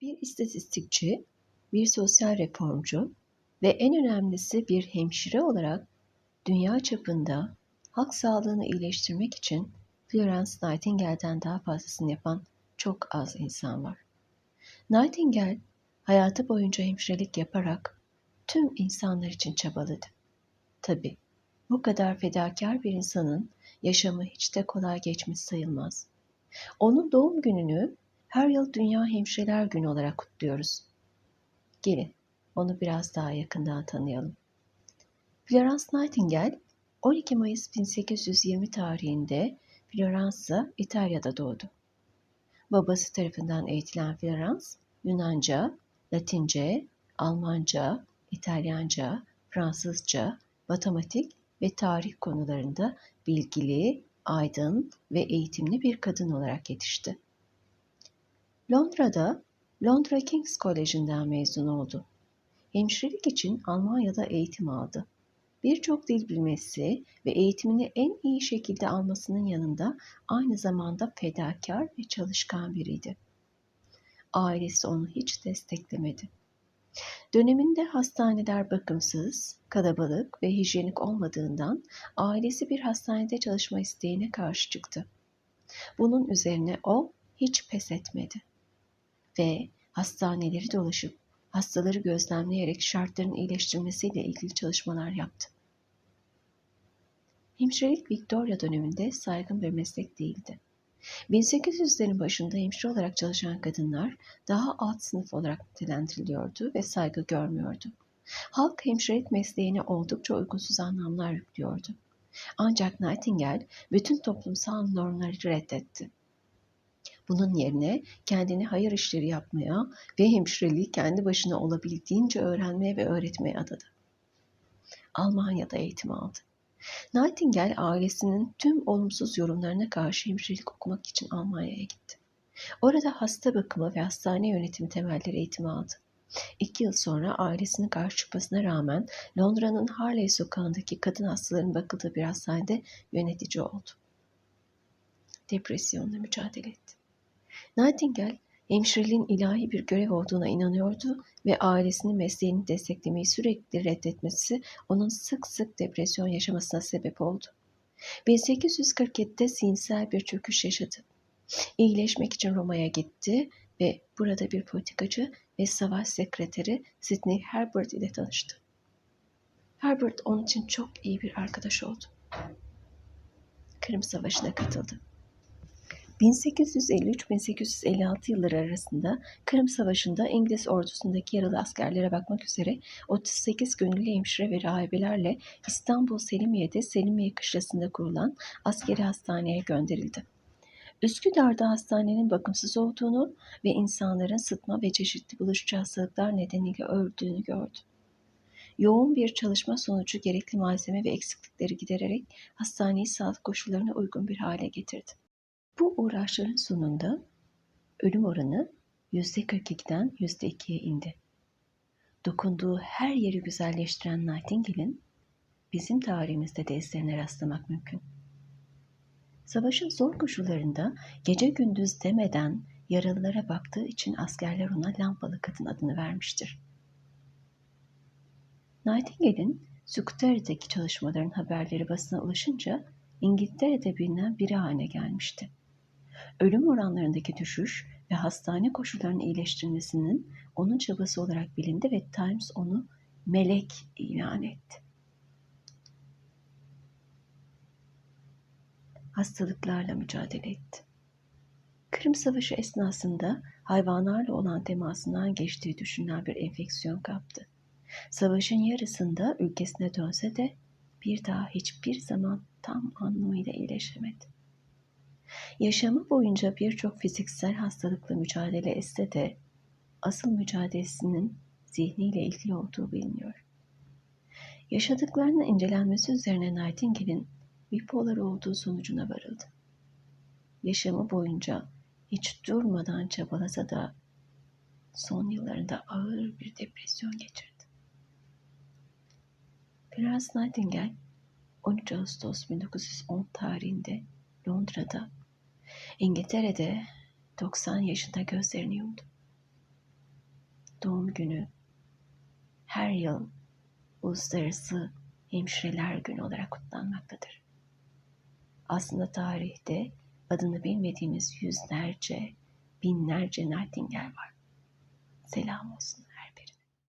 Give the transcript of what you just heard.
Bir istatistikçi, bir sosyal reformcu ve en önemlisi bir hemşire olarak dünya çapında halk sağlığını iyileştirmek için Florence Nightingale'den daha fazlasını yapan çok az insan var. Nightingale hayatı boyunca hemşirelik yaparak tüm insanlar için çabaladı. Tabi bu kadar fedakar bir insanın yaşamı hiç de kolay geçmiş sayılmaz. Onun doğum gününü her yıl Dünya Hemşireler Günü olarak kutluyoruz. Gelin onu biraz daha yakından tanıyalım. Florence Nightingale 12 Mayıs 1820 tarihinde Floransa, İtalya'da doğdu. Babası tarafından eğitilen Florence, Yunanca, Latince, Almanca, İtalyanca, Fransızca, matematik ve tarih konularında bilgili, aydın ve eğitimli bir kadın olarak yetişti. Londra'da Londra King's College'ından mezun oldu. Hemşirelik için Almanya'da eğitim aldı. Birçok dil bilmesi ve eğitimini en iyi şekilde almasının yanında aynı zamanda fedakar ve çalışkan biriydi. Ailesi onu hiç desteklemedi. Döneminde hastaneler bakımsız, kalabalık ve hijyenik olmadığından ailesi bir hastanede çalışma isteğine karşı çıktı. Bunun üzerine o hiç pes etmedi ve hastaneleri dolaşıp hastaları gözlemleyerek şartların iyileştirilmesiyle ilgili çalışmalar yaptı. Hemşirelik Victoria döneminde saygın bir meslek değildi. 1800'lerin başında hemşire olarak çalışan kadınlar daha alt sınıf olarak nitelendiriliyordu ve saygı görmüyordu. Halk hemşirelik mesleğine oldukça uygunsuz anlamlar yüklüyordu. Ancak Nightingale bütün toplumsal normları reddetti. Bunun yerine kendini hayır işleri yapmaya ve hemşireliği kendi başına olabildiğince öğrenmeye ve öğretmeye adadı. Almanya'da eğitim aldı. Nightingale ailesinin tüm olumsuz yorumlarına karşı hemşirelik okumak için Almanya'ya gitti. Orada hasta bakımı ve hastane yönetimi temelleri eğitimi aldı. İki yıl sonra ailesinin karşı çıkmasına rağmen Londra'nın Harley sokağındaki kadın hastaların bakıldığı bir hastanede yönetici oldu. Depresyonla mücadele etti. Nightingale, hemşireliğin ilahi bir görev olduğuna inanıyordu ve ailesinin mesleğini desteklemeyi sürekli reddetmesi onun sık sık depresyon yaşamasına sebep oldu. 1847'de zihinsel bir çöküş yaşadı. İyileşmek için Roma'ya gitti ve burada bir politikacı ve savaş sekreteri Sidney Herbert ile tanıştı. Herbert onun için çok iyi bir arkadaş oldu. Kırım Savaşı'na katıldı. 1853-1856 yılları arasında Kırım Savaşı'nda İngiliz ordusundaki yaralı askerlere bakmak üzere 38 gönüllü hemşire ve rahibelerle İstanbul Selimiye'de Selimiye kışlasında kurulan askeri hastaneye gönderildi. Üsküdar'da hastanenin bakımsız olduğunu ve insanların sıtma ve çeşitli bulaşıcı hastalıklar nedeniyle öldüğünü gördü. Yoğun bir çalışma sonucu gerekli malzeme ve eksiklikleri gidererek hastaneyi sağlık koşullarına uygun bir hale getirdi. Bu uğraşların sonunda ölüm oranı %42'den %2'ye indi. Dokunduğu her yeri güzelleştiren Nightingale'in bizim tarihimizde de izlerine rastlamak mümkün. Savaşın zor koşullarında gece gündüz demeden yaralılara baktığı için askerler ona lampalı kadın adını vermiştir. Nightingale'in Scutari'deki çalışmaların haberleri basına ulaşınca İngiltere'de bilinen biri haline gelmişti ölüm oranlarındaki düşüş ve hastane koşullarının iyileştirilmesinin onun çabası olarak bilindi ve Times onu melek ilan etti. Hastalıklarla mücadele etti. Kırım Savaşı esnasında hayvanlarla olan temasından geçtiği düşünülen bir enfeksiyon kaptı. Savaşın yarısında ülkesine dönse de bir daha hiçbir zaman tam anlamıyla iyileşemedi. Yaşamı boyunca birçok fiziksel hastalıkla mücadele etse de asıl mücadelesinin zihniyle ilgili olduğu biliniyor. Yaşadıklarının incelenmesi üzerine Nightingale'in bipolar olduğu sonucuna varıldı. Yaşamı boyunca hiç durmadan çabalasa da son yıllarında ağır bir depresyon geçirdi. Florence Nightingale 13 Ağustos 1910 tarihinde Londra'da, İngiltere'de 90 yaşında gözlerini yumdu. doğum günü her yıl Uluslararası Hemşireler Günü olarak kutlanmaktadır. Aslında tarihte adını bilmediğimiz yüzlerce, binlerce Nightingale var. Selam olsun.